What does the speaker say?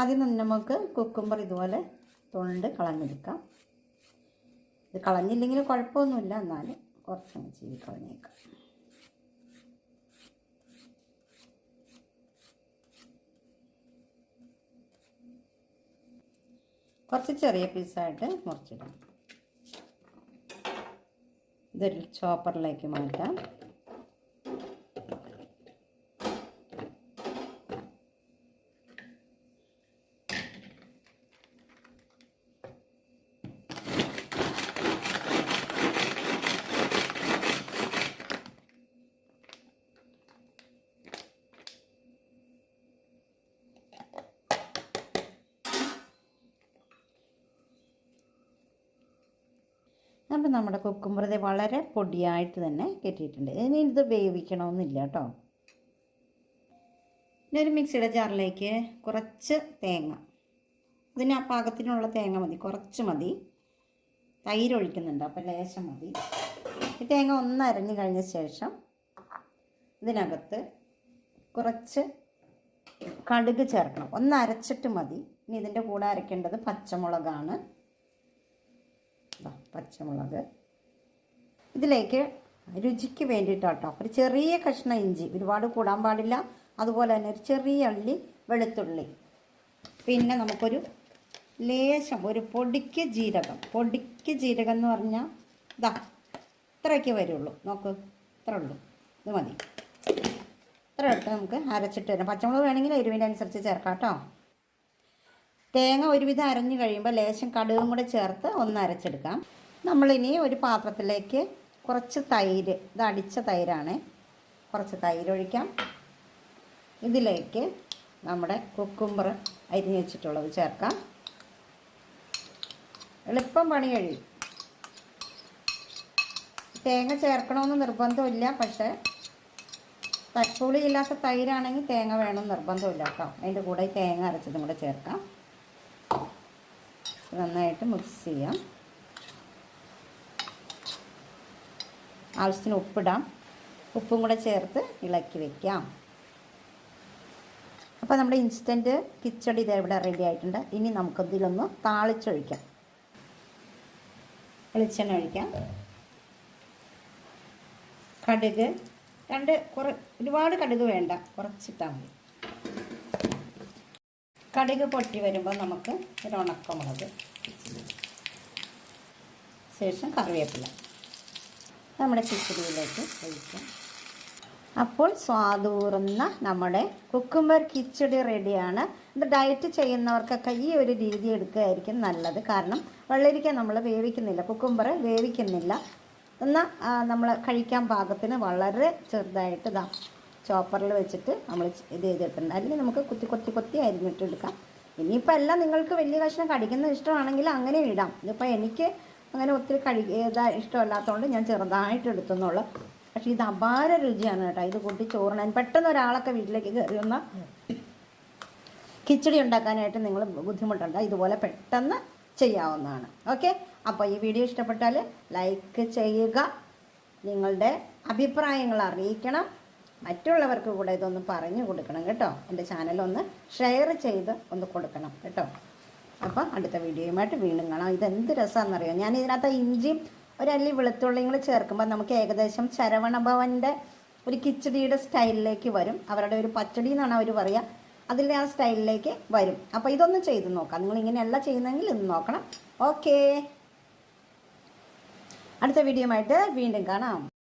ആദ്യം തന്നെ നമുക്ക് കുക്കുംബർ ഇതുപോലെ തൊണ്ട് കളഞ്ഞെടുക്കാം. ഇത് കളഞ്ഞില്ലെങ്കിലും കുഴപ്പമൊന്നുമില്ല എന്നാലും കുറച്ചങ്ങ് ചീവി കളഞ്ഞേക്കാം. കുറച്ച് ചെറിയ പീസായിട്ട് മുറിച്ചിടാം. ഇതൊരു ചോപ്പറിലേക്ക് മാറ്റാം. അപ്പം നമ്മുടെ കുക്കുമ്പറത് വളരെ പൊടിയായിട്ട് തന്നെ കെട്ടിയിട്ടുണ്ട്. ഇനി ഇത് വേവിക്കണമെന്നില്ല കേട്ടോ. ഇനി ഒരു മിക്സിയുടെ ജാറിലേക്ക് കുറച്ച് തേങ്ങ. ഇതിന് ആ പാകത്തിനുള്ള തേങ്ങ മതി. കുറച്ച് മതി. തൈര് ഒഴിക്കുന്നുണ്ട്. അപ്പം ലേശം മതി. ഈ തേങ്ങ ഒന്ന് അരഞ്ഞു കഴിഞ്ഞ ശേഷം ഇതിനകത്ത് കുറച്ച് കടുക് ചേർക്കണം. ഒന്ന് അരച്ചിട്ട് മതി. ഇനി ഇതിന്റെ കൂടെ അരയ്ക്കേണ്ടത് പച്ചമുളകാണ്. പച്ചമുളക് ഇതിലേക്ക് രുചിക്ക് വേണ്ടിയിട്ടാട്ടോ ഒരു ചെറിയ കഷ്ണം ഇഞ്ചി ഒരുപാട് കൂടാൻ പാടില്ല. അതുപോലെ തന്നെ ഒരു ചെറിയ അള്ളി വെളുത്തുള്ളി. പിന്നെ നമുക്കൊരു ലേശം ഒരു പൊടിക്ക് ജീരകം. പൊടിക്ക് ജീരകം എന്ന് പറഞ്ഞാൽ ഇതാ ഇത്രയൊക്കെ വരുള്ളൂ. നോക്ക് ഇത്ര ഉള്ളൂ. ഇത് മതി. ഇത്ര എടുത്ത് നമുക്ക് അരച്ചിട്ട് വരാം. പച്ചമുളക് വേണമെങ്കിൽ എരിവിന്റെ അനുസരിച്ച് ചേർക്കാം കേട്ടോ. തേങ്ങ ഒരുവിധം അരഞ്ഞു കഴിയുമ്പോൾ ലേശം കടുകും കൂടെ ചേർത്ത് ഒന്ന് അരച്ചെടുക്കാം. നമ്മളിനി ഒരു പാത്രത്തിലേക്ക് കുറച്ച് തൈര് ഇത് അടിച്ച തൈരാണ്. കുറച്ച് തൈര് ഒഴിക്കാം. ഇതിലേക്ക് നമ്മുടെ കുക്കുംബർ അരിഞ്ഞ് വെച്ചിട്ടുള്ളത് ചേർക്കാം. എളുപ്പം പണി കഴിയും. തേങ്ങ ചേർക്കണമെന്ന് നിർബന്ധമില്ല പക്ഷേ പുളിയില്ലാത്ത തൈരാണെങ്കിൽ തേങ്ങ വേണം നിർബന്ധമില്ല കേട്ടോ. അതിന്റെ കൂടെ തേങ്ങ അരച്ചതും കൂടെ ചേർക്കാം. നന്നായിട്ട് മിക്സ് ചെയ്യാം. ആവശ്യത്തിന് ഉപ്പിടാം. ഉപ്പും കൂടെ ചേർത്ത് ഇളക്കി വയ്ക്കാം അപ്പോൾ നമ്മുടെ ഇൻസ്റ്റന്റ് കിച്ചടി ഇതേ ഇവിടെ റെഡി ആയിട്ടുണ്ട്. ഇനി നമുക്കതിലൊന്ന് താളിച്ചൊഴിക്കാം. വെളിച്ചെണ്ണ ഒഴിക്കാം. കടുക് രണ്ട് കുറ ഒരുപാട് കടുക് വേണ്ട. കുറച്ചിട്ടാൽ മതി. കടുക് പൊട്ടി വരുമ്പോൾ നമുക്ക് ഒരു ഉണക്കമുളക് ശേഷം കറിവേപ്പില. നമ്മുടെ കിച്ചടിയിലേക്ക് ഒഴിക്കാം. അപ്പോൾ സ്വാദൂറുന്ന നമ്മുടെ കുക്കുംബർ കിച്ചടി റെഡിയാണ്. ഇത് ഡയറ്റ് ചെയ്യുന്നവർക്കൊക്കെ ഈ ഒരു രീതി എടുക്കുകയായിരിക്കും നല്ലത്. കാരണം വെള്ളരിക്ക നമ്മൾ വേവിക്കുന്നില്ല കുക്കുംബർ വേവിക്കുന്നില്ല. എന്നാൽ നമ്മൾ കഴിക്കാൻ പാകത്തിന് വളരെ ചെറുതായിട്ട് ഇതാ ചോപ്പറിൽ വെച്ചിട്ട് നമ്മൾ ഇത് ചെയ്തെടുത്തിട്ടുണ്ട്. അതിൽ നമുക്ക് കുത്തി കൊത്തി കൊത്തി അരിഞ്ഞിട്ട് എടുക്കാം. ഇനിയിപ്പോൾ എല്ലാം നിങ്ങൾക്ക് വലിയ കഷ്ണം കടിക്കുന്നത് ഇഷ്ടമാണെങ്കിൽ അങ്ങനെ ഇടാം. ഇതിപ്പോൾ എനിക്ക് അങ്ങനെ ഒത്തിരി കഴി ഇഷ്ടമല്ലാത്തതുകൊണ്ട് ഞാൻ ചെറുതായിട്ട് എടുത്തുന്നുള്ളൂ. പക്ഷേ ഇത് അപാര രുചിയാണ് കേട്ടോ. ഇത് കൂട്ടി ചോറിനാൻ പെട്ടെന്ന് ഒരാളൊക്കെ വീട്ടിലേക്ക് കയറി വന്ന കിച്ചടി ഉണ്ടാക്കാനായിട്ട് നിങ്ങൾ ബുദ്ധിമുട്ടുണ്ട്. ഇതുപോലെ പെട്ടെന്ന് ചെയ്യാവുന്നതാണ്. ഓക്കെ? അപ്പോൾ ഈ വീഡിയോ ഇഷ്ടപ്പെട്ടാൽ ലൈക്ക് ചെയ്യുക. നിങ്ങളുടെ അഭിപ്രായങ്ങൾ അറിയിക്കണം. മറ്റുള്ളവർക്ക് കൂടെ ഇതൊന്ന് പറഞ്ഞു കൊടുക്കണം കേട്ടോ. എന്റെ ചാനലൊന്ന് ഷെയർ ചെയ്ത് ഒന്ന് കൊടുക്കണം കേട്ടോ. അപ്പോൾ അടുത്ത വീഡിയോയുമായിട്ട് വീണ്ടും കാണാം. ഇതെന്ത് രസമാണെന്നറിയോ ഞാൻ ഇതിനകത്ത് ഇഞ്ചിയും ഒരല്ലി വെളുത്തുള്ളിയും കൂടി ചേർക്കുമ്പോൾ നമുക്ക് ഏകദേശം ശരവണഭവന്റെ ഒരു കിച്ചടിയുടെ സ്റ്റൈലിലേക്ക് വരും. അവരുടെ ഒരു പച്ചടി എന്നാണ് അവർ പറയുക അതിന്റെ ആ സ്റ്റൈലിലേക്ക് വരും. അപ്പോൾ ഇതൊന്ന് ചെയ്ത് നോക്കാം. നിങ്ങൾ ഇങ്ങനെയല്ല ചെയ്യുന്നതെങ്കിൽ ഇന്ന് നോക്കണം. ഓക്കേ. അടുത്ത വീഡിയോ ആയിട്ട് വീണ്ടും കാണാം.